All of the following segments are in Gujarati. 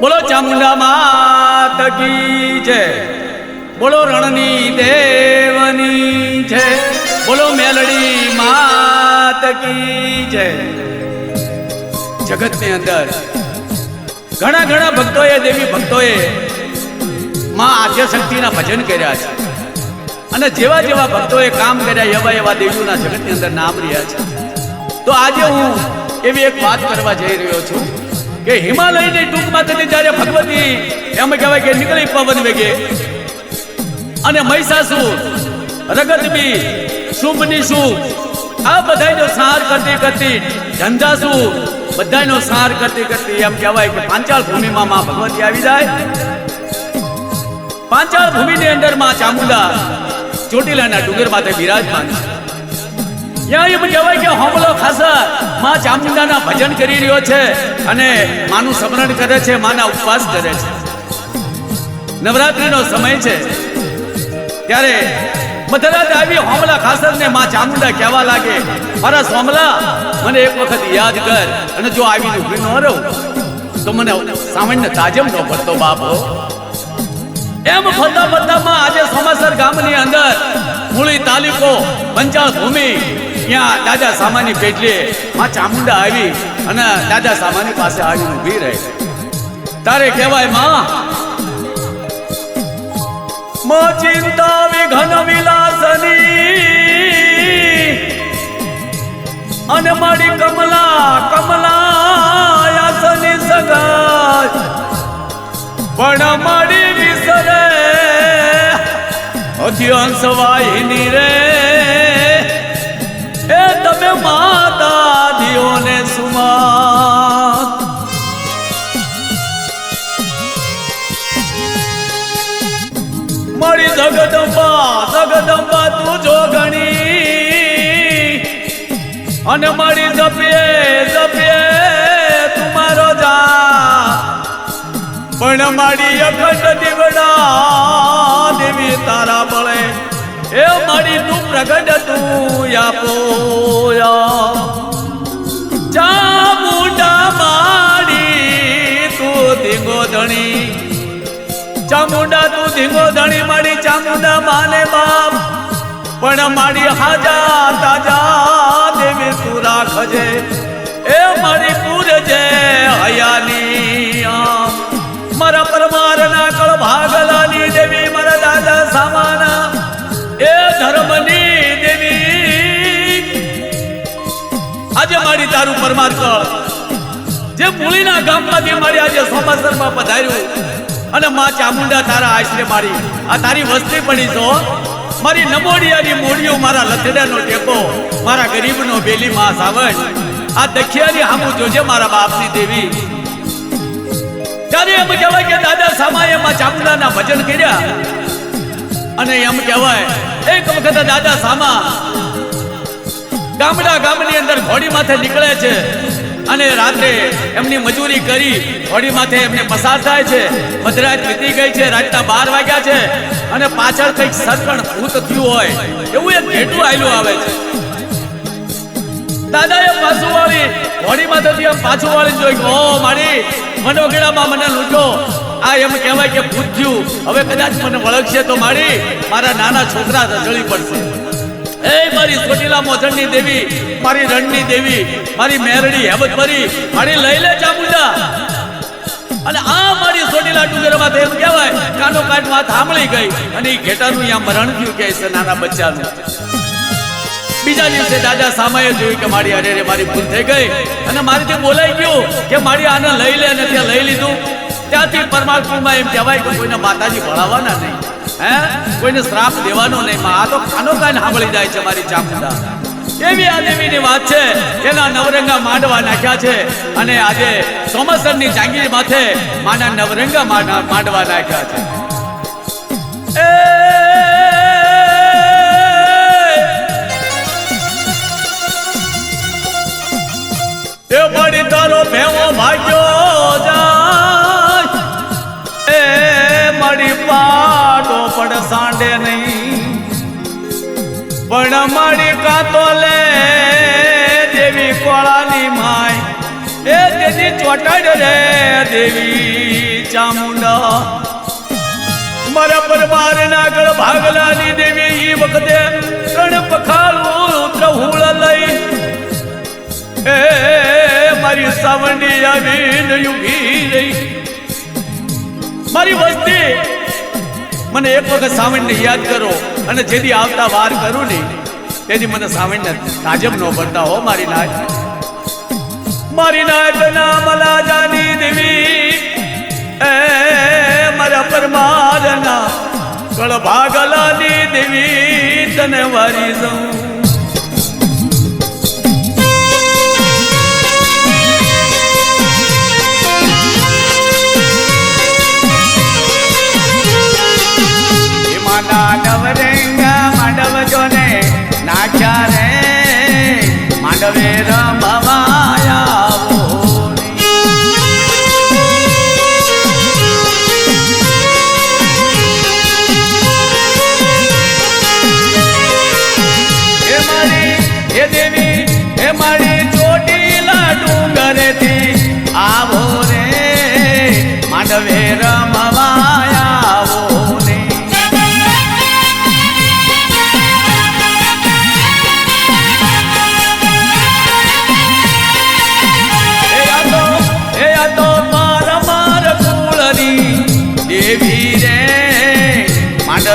બોલો ચામુંડા માત કી જય. બોલો રણની દેવની જય. બોલો મેલડી માત કી જય. જગતની અંદર ઘણા ઘણા ભક્તોએ, દેવી ભક્તોએ માં આદ્યશક્તિના ભજન કર્યા છે. અને જેવા જેવા ભક્તોએ કામ કર્યા, એવા એવા દેવીઓના જગતની અંદર નામ રહ્યા છે. તો આજે હું એવી એક વાત કરવા જઈ રહ્યો છું. કે હિમાલયની ટૂંકમાં થતી જ્યારે ભગવતી, એમ કહેવાય કે નીકળી પવન વેગે. અને મહિષાસુર રગતબી શુભની શુભ આ બધાનો સાર કરતી કરતી ઝંઝાસુર બધાયનો સાર કરતી કરતી એમ કહેવાય કે પાંચાળ ભૂમિમાં માં ભગવતી આવી જાય. પાંચાળ ભૂમિની અંદરમાં ચામુંડા ચોટીલાના ડુંગર માથે બિરાજમાન છે. એમ કહેવાય કે હોમલો ખાસા. માં ચામુંડાના ભજન કરી રહ્યો છે અને માનું સ્મરણ કરે છે, માના ઉપવાસ કરે છે. નવરાત્રીનો સમય છે. ત્યારે મધરાત આવી હોમલા ખાસર ને માં ચામુંડા કહેવા લાગે, મારા સોમલા મને એક વખત યાદ કર. અને જો આવી ઊભી ન રહું, તો મને સામાન્ય તાજમ ન પડતો, બાપો. એમ ફરતા ફરતામાં આજે સોમાસર ગામની અંદર મૂળી તાલુકો પંચાળ ભૂમિ ત્યાં દાદા સામાની પેટલે માં ચામુંડા આવી અને દાદા સામાની પાસે આવી ઊભી રહી. તારે કહેવાય, માં માં ચિંતા વિઘન વિલાસની અને મારી કમલા કમલા યાસની સગાઈ. પણ મારી વિસરે અધ્યંશ વાહિની રે. જગદંબા તું જો ગણી અને મારી જપીએ જપીએ તું મારો જા. પણ મારી અખંડ દીવડા દેવી તારા બળે, એ મારી તું પ્રગટ તું આપોયા ચામુંડા મારી તું ધીંગો ધણી. ચામુંડા તું ધીંગો ધણી માડી ચામુંડા માને બાપ. પણ મારી હાજા તાજા દેવી તું રાખજે એ મારી પૂરજે હયાની મારા મારા પરમારના કળ ભાગલાની દેવી મારા દાદા સામાના. એ ધર્મની દેવી. આજે મારી તારું પરમાર કળ જે મૂળીના ગામમાંથી મારી આજે સોમાસરમાં પધાર્યું. અને માં ચામુંડા તારા આશરે મારી. આ તારી વસ્તી પડી છો? મારી નમોડિયાની મોડિયો મારા લથડાનો ટેકો મારા ગરીબનો બેલી માં સાવજ. આ દખિયાની હામું જોજે મારા બાપની દેવી. ત્યારે એમ કહેવાય કે દાદા સામાએ માં ચામુંડાના ભજન કર્યા. અને એમ કહેવાય, એક વખત દાદા સામા ગામડા ગામની અંદર ઘોડી માથે નીકળે છે. અને રાત્રે એમની મજૂરી કરી, હોડી માથે એમને પસાર થાય છે. મધરાત વીતી ગઈ છે, રાતના બાર વાગ્યા છે અને પાછળ કંઈક સરકણ ભૂત થયું હોય, એવું એક ઘેટું આવેલું આવે છે. દાદાએ પાછું વાળી, હોડી માથેથી એમ પાછું વાળી જોઈ ઓ મારી મનોગેડામાં મને લૂંટો. આ એમ કહેવાય કે ભૂત થયું. હવે કદાચ મને વળગશે તો મારી, મારા નાના છોકરા રજળી પડશે. એ મારી સોટીલા મોથણની દેવી, મારી રણની દેવી, મારી મેરડી હેબતભરી મારી લઈ લે ચામુંડા. અને આ મારી સોટીલા ડુંગરમાં તો એમ કહેવાય, કાનો કાટ વાત સાંભળી ગઈ. અને એ ઘેટાનું અહીંયા મરણ થયું કે છે નાના બચ્ચાનું. બીજા દિવસે દાદા સામાએ જોયું કે મારી અરે મારી ભૂલ થઈ ગઈ. અને મારીથી બોલાઈ ગયું કે મારી આને લઈ લે અને ત્યાં લઈ લીધું. ત્યાંથી પરમાત્મામાં એમ કહેવાય કે કોઈને માતાજી ભણાવવાના નહીં. હે? કોઈને શ્રાપ દેવાનો નહીં માં આ તો ખાનો કાન સાંભળી જાય છે મારી ચામુંડા. એવી આ દેવીની વાત છે એના નવરંગા માંડવા નાખ્યા છે અને આજે સોમસરની જાંગીર માથે માના નવરંગા માંડવા નાખ્યા છે. એ! એ તારો ભેવો ભાગ્યો જાય પડ સાંડે નહીં. પણ મળી કાતો લે દેવી કોળાની માય. એ દેવી ચોટાડ રે દેવી ચામુંડા. મારા પરમાર નાગળ ભાગલાની દેવી ઈ વખતે ત્રણ પખાલું ત્રહુળ લઈ. એ મારી સાવંડી આવીને યુગી રહી. મારી વસ્તી મને એક વખત સાવણને યાદ કરો અને જેથી આવતા વાર કરું ને, તેથી મને સાવણને તાજબ ન પડતા હો મારી નાય. મારી નાચ નામ લાજાની દેવી, એ મારા પરમારના કળ ભાગલાની દેવી, તને વારી જઉં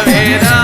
માંડવે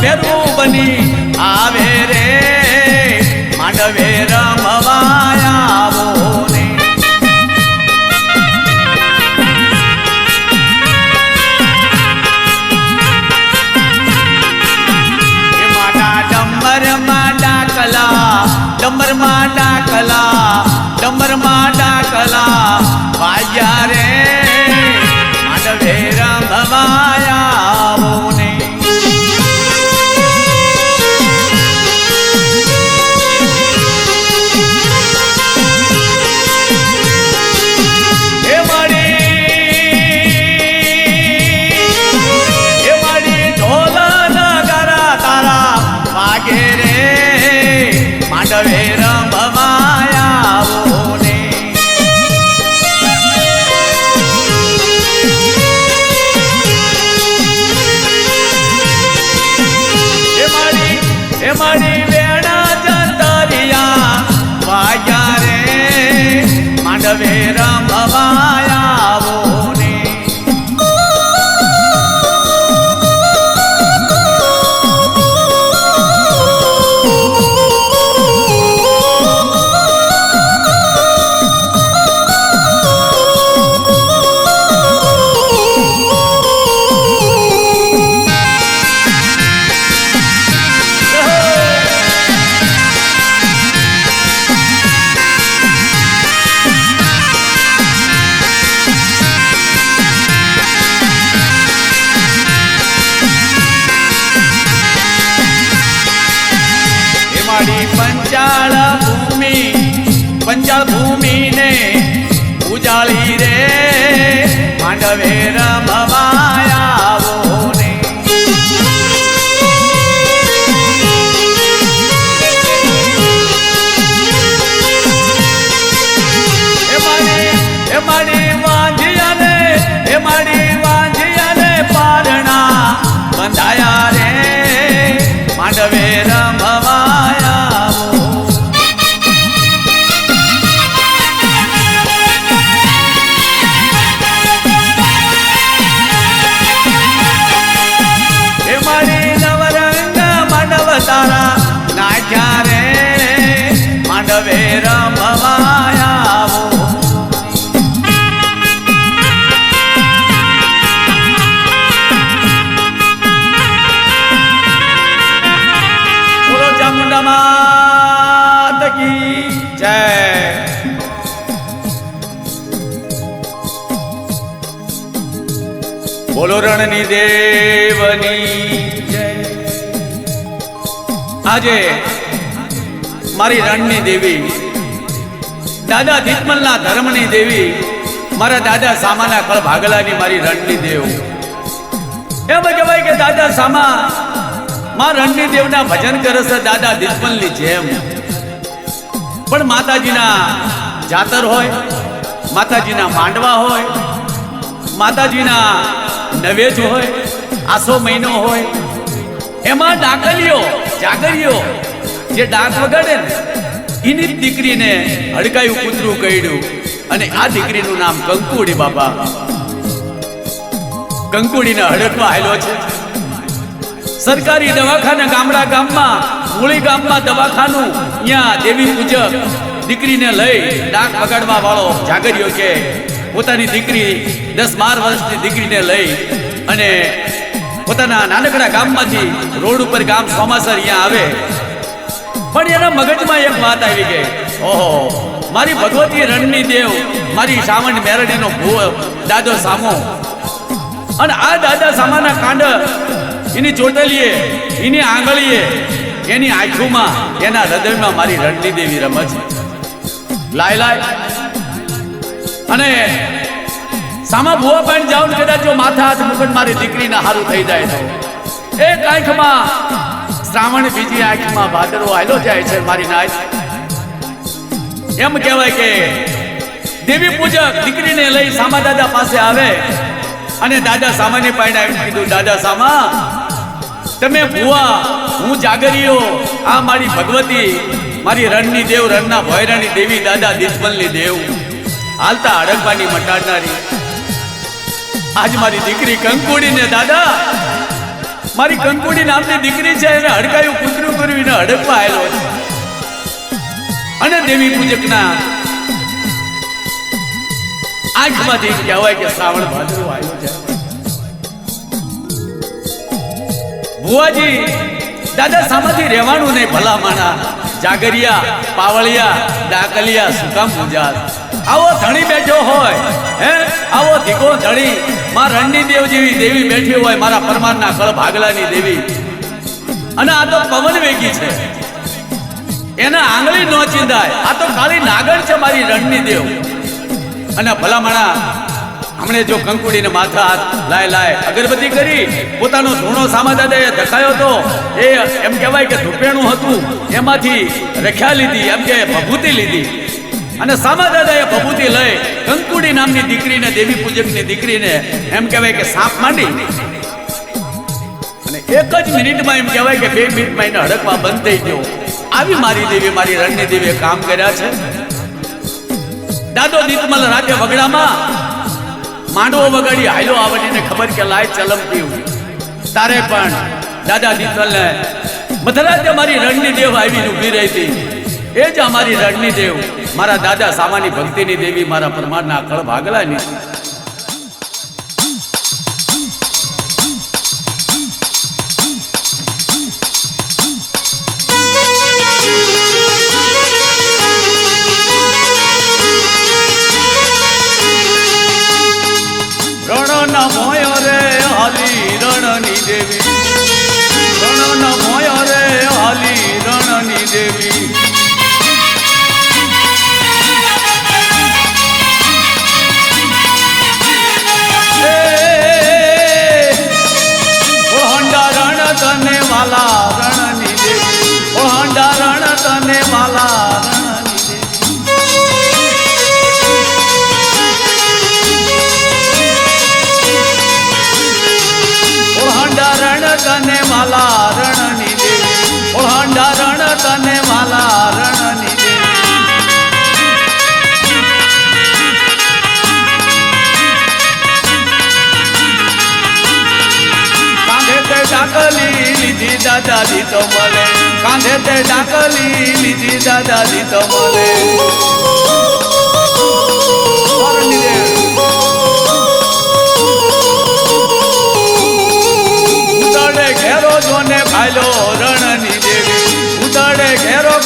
ભેરું બની આવે રે માંડવે બોલો રણની દેવની આજે મારી રણની દેવી, દાદા ધીતમલના ધર્મની દેવી, મારા દાદા સામાના કળ ભાગલાની મારી રણની દેવ. એમ કહેવાય કે દાદા સામા, માં રણની દેવના ભજન કરે છે દાદા ધીતમલની જેમ. પણ માતાજીના જાતર હોય, માતાજીના માંડવા હોય, માતાજીના નવેજ હોય, આસો મહિનો હોય. એમાં ડાકલીઓ, જાગરીઓ, જે ડાક વગાડે ને, એની દીકરીને હડકાયું કૂતરું કહ્યું અને આ દીકરીનું નામ કંકુડી બાબા કંકુડીને હડકવા આવેલો છે. સરકારી દવાખાના ગામડા ગામમાં, મૂળી ગામમાં દવાખાનું ત્યાં દેવી પૂજક દીકરીને લઈ ડાક વગાડવા વાળો જાગર્યો કે પોતાની દીકરી દસ બાર વર્ષની દીકરીને લઈ અને પોતાના નાનકડા ગામમાંથી રોડ ઉપર ગામ સોમાસર અહીંયા આવે. પણ એના મગજમાં એક વાત આવી ગઈ. ઓહો, મારી ભગવતી રણની દેવ, મારી સાવણ મેરડીનો દાદો સામો. અને આ દાદા સામાના કાંડ એની ચોટલીએ, એની આંગળીએ, એની આંખોમાં, એના હૃદયમાં મારી રણની દેવી રમે લાય લાય. અને સામા ભુવા પણ ને કદાચ જો માથા હાથ મુકટ મારી દીકરીના હારું થઈ જાય છે એક આંખમાં શ્રાવણ બીજી આંખમાં ભાદરવો આયલો જાય છે મારી નાય. એમ કહેવાય કે દેવી પૂજક દીકરીને લઈ સામા દાદા પાસે આવે અને દાદા સામાની પાઈને આવી કીધું, દાદા સામા, તમે ભુવા, હું જાગરીઓ આ મારી ભગવતી, મારી રણની દેવ, રણના ભોયરાની દેવી દાદા દિસમલની દેવ. હાલતા હડકવાની મટાડનારી આજ મારી દીકરી કંકુડી ને, દાદા. મારી કંકુડી નામની દીકરી છે, એને હડકાયું કૂતરું કર્યું, એને હડકવા આવેલો અને દેવી પૂજકના આંખમાંથી કહેવાય કે શ્રાવણ ભાદરો આવ્યો છે. ભુવાજી, દાદા સામાથી રહેવાનું નહીં ભલા માણા જાગરિયા, પાવળિયા ડાકલિયા સુકામ પૂજા આવો ધણી બેઠો હોય, હે? આવો ધીકો ધણી. મા રણની દેવ જેવી દેવી બેઠી હોય, મારા પરમારના કળ ભાગલાની દેવી. અને આ તો પવન વેગી છે. એના આંગળી ન ચીંધાય. આ તો કાળી નાગણ છે મારી રણની દેવ. અને ભલામણા, હમણે જો કંકુડીને માથા હાથ લાય લાય અગરબત્તી કરી, પોતાનો ધૂણો સામા દાદાએ ધકાયો તો એ એમ કહેવાય કે ધૂપેણું હતું. એમાંથી રખ્યા લીધી, એમ કે ભભૂતિ લીધી. અને સામા દાદાએ ભભૂતિ લઈ કંકુડી નામની દીકરીને, દેવી પૂજકની દીકરીને એમ કહેવાય કે સાપ માંડી. અને એક જ મિનિટમાં એમ કહેવાય કે બે મિનિટમાં એને હડકવા બંધ થઈ ગયો. આવી મારી દેવી, મારી રણની દેવીએ કામ કર્યા છે. દાદો દીતમલ રાતે વગડામાં માંડવો વગાડી હાલો આવડીને ખબર કે લાય ચલમ પીવું તારે પણ દાદા દીતમલને મધરાતે મારી રણની દેવ આવીને ઊભી રહી હતી. એ જ અમારી રણની દેવ. મારા દાદા સામાની ભક્તિની દેવી મારા પરમારના કળ ભાગલાની દાદાજી તો મળે કાંધે તે ડાકલી લીધી દાદાજી તો મળે ઉતડે ઘેરો જોને ભાલો રણની દેવી. ઉતડે ઘેરો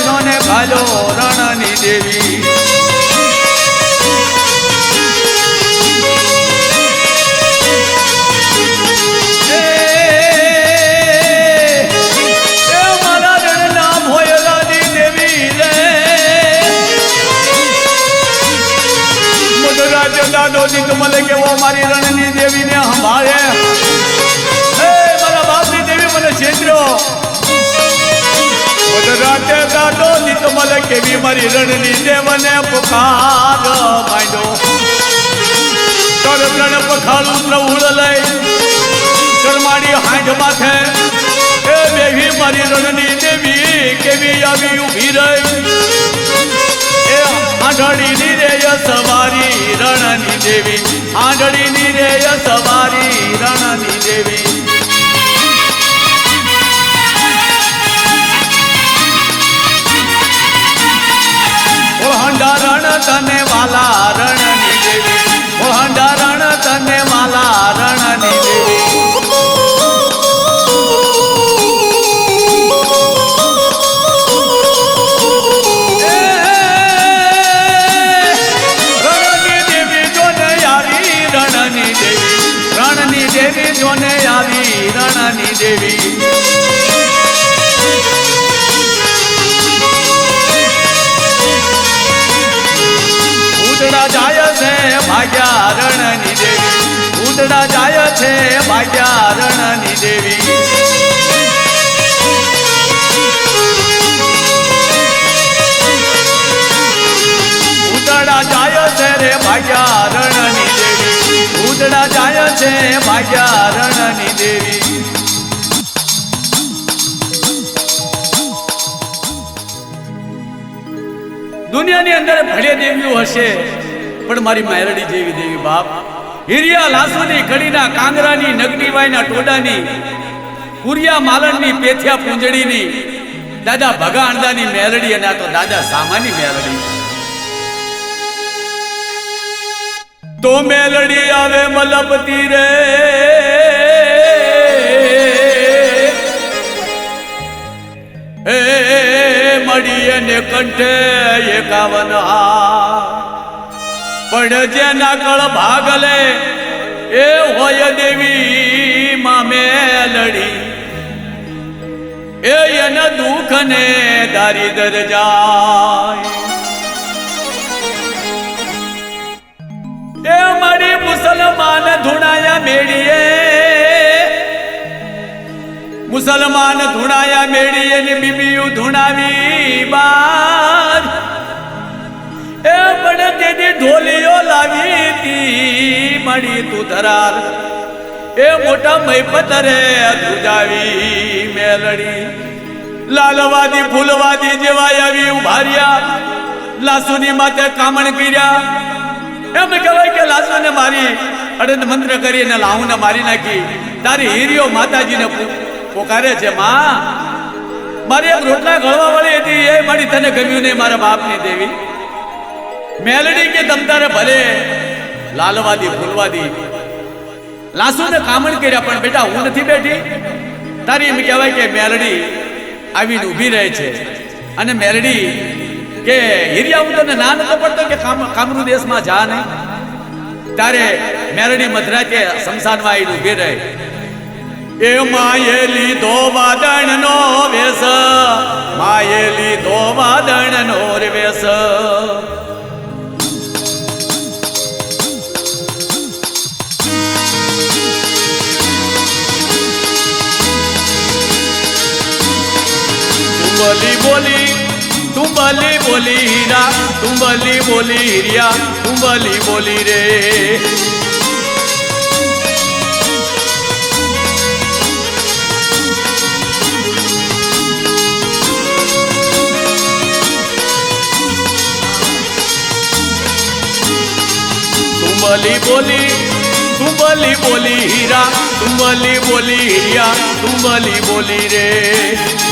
ભાલો રણની દેવી. જીત કેવી મારી રણની દેવને પુકાર માંડો કર પ્રણ પખાલું પ્રભુળ લઈ કરમાડી હાંડ માથે. એ બેવી મારી રણની દેવી કેવી આવી ઊભી રહી? એ આંધળીની રે સવારી રણની દેવી આંધળીની રે સવારી રણની દેવી. તને જાય છે ભાગ્યા રણની દેવી. ઉદડા જાય છે રે ભાગ્યા રણની દેવી. ઉદડા જાય છે ભાગ્યા રણની દેવી. દુનિયાની અંદર ભલે દેવીઓ હશે, પણ મારી માયરડી જેવી દેવી બાપ હિરિયા લાસુની કડીના કાંગરાની નગડીવાયના ટોડાની, કુરિયા માલણની પેથિયા પૂંજડીની દાદા ભગા મેલડી અને આ તો દાદા સામાની મેલડી. તો મેલડી આવે મલપતી રે. એ મળીએ ને કંઠે એકાવન હાર. પણ જેના કળ ભાગલે એ હોય દેવી મામે લડી. એ એના દુઃખ ને દારિદર જાય. મુસલમાન ધૂણાયા મેળીએ. મુસલમાન ધૂણાયા મેળીએ ને બીબીયું ધૂણાવી બાદ એ પણ તેની ઢોલીઓ લાવી હતી, મળી તું ધરાર. એ મોટા મૈપતરે ધુજાવી મેલડી. લાલવાદી, ફૂલવાદી જેવા આવી ઉભાર્યા. લાસુની માથે કામણ કર્યા. એમ કહેવાય કે લાસુને મારી અડન મંત્ર કરીને લાહુને મારી નાખી. તારી હીરીઓ માતાજીને પોકારે છે, માં. મારી એક રોટલા ગળવા વાળી હતી, એ મારી તને ગમ્યું નહીં, મારા બાપની દેવી. મેલડી કે તમ તારે ભલે, લાલવાદી ફૂલવાદી લાસુને કામણ કર્યા, પણ બેટા, હું નથી બેઠી. તારી એમ કહેવાય કે મેલડી આવીને ઊભી રહે છે. અને મેલડી કે હિરિયા, હું તને ના નતો પડતો કે કામ, કામરૂ દેશમાં જા નહીં તારે મેલડી મધરાતે શમશાનમાં આવીને ઊભી રહે. એ માયેલી ધો વાદણ નો વેસ માયેલી ધો વાદણ નો રે બલી બોલી તું બલી બોલી હીરા તું બલી બોલી હીરિયા તું બલી બોલી રે. બોલી બોલી તું બોલી બોલી હીરા તું બોલી બોલી હીરા તું બોલી બોલી રે.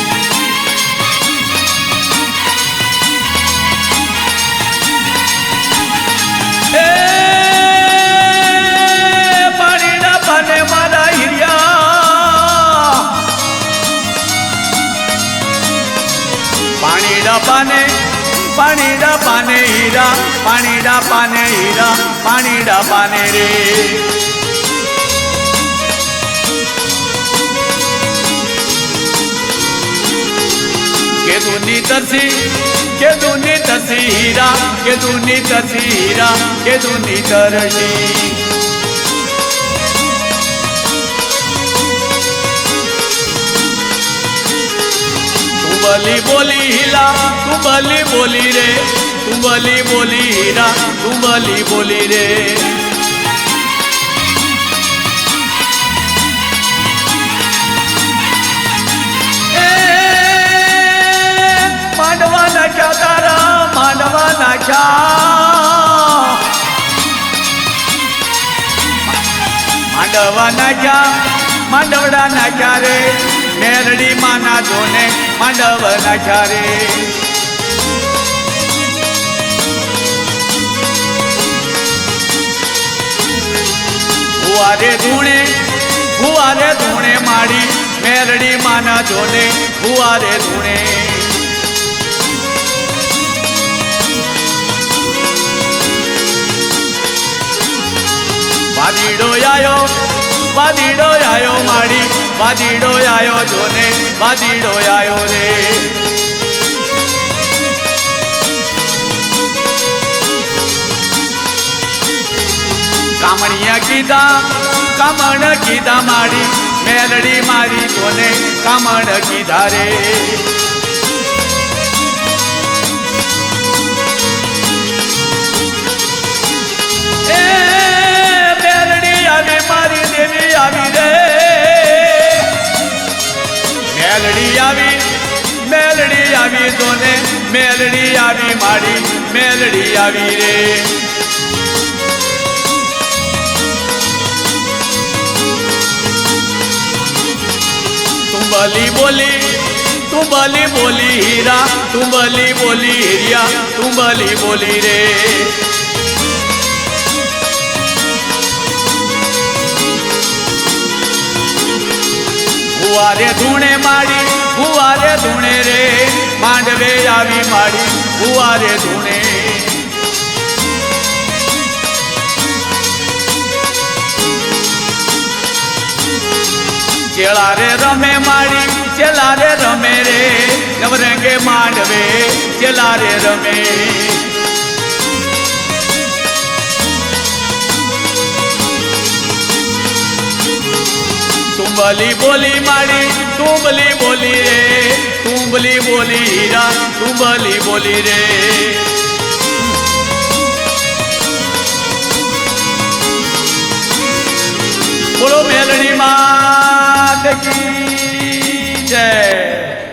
પાને પાણીના પાને હીરા પાણીના પાને હીરા પાણીના પાને રે. કે તું તરસી કેદુની તરસી હીરા કેદુની તરસી હીરા કેદુની તરસી તું બલી બોલી હીલા તું બલી બોલી રે, તું બલી બોલી હીરા, તું બલી બોલી રે. નાખ્યા તારા માનવા નાખ્યા. માંડવા નાખ્યા, માંડવડા નાખ્યા રે. મેરડી માના જોને માંડવ નાખ્યા રે. ભુવારે ધૂણે ભુવારે ધૂણે માડી મેરડી માના જોને ભુવારે ધૂણે. વાદીડો આયો વાદીડો આયો માડી વાદીડો આયો જોને, વાદીડો આયો રે. કામણિયા કીધા, કામણ કીધા માડી મેલડી મારી જોને કામણ કીધા રે. મેલડી આવી મેલડી આવી દોને મેલડી આવી માડી, મેલડી આવી રે. તું બલી બોલી તું બલી હીરા તું બલી હીરિયા તું બલી બોલી રે. ફુવારે ધૂણે માડી, ફુવારે ધૂણે રે, માંડવે આવી માડી, ફુવારે ધૂણે. ચેલા રે રમે માડી ચેલા રમે રે, નવરંગે માંડવે ચેલા રે રમે. તુંબલી બોલી માડી તુંબલી બોલી રે, તુંબલી બોલી હીરા, તુંબલી બોલી રે. બોલો મેલડી માં જય.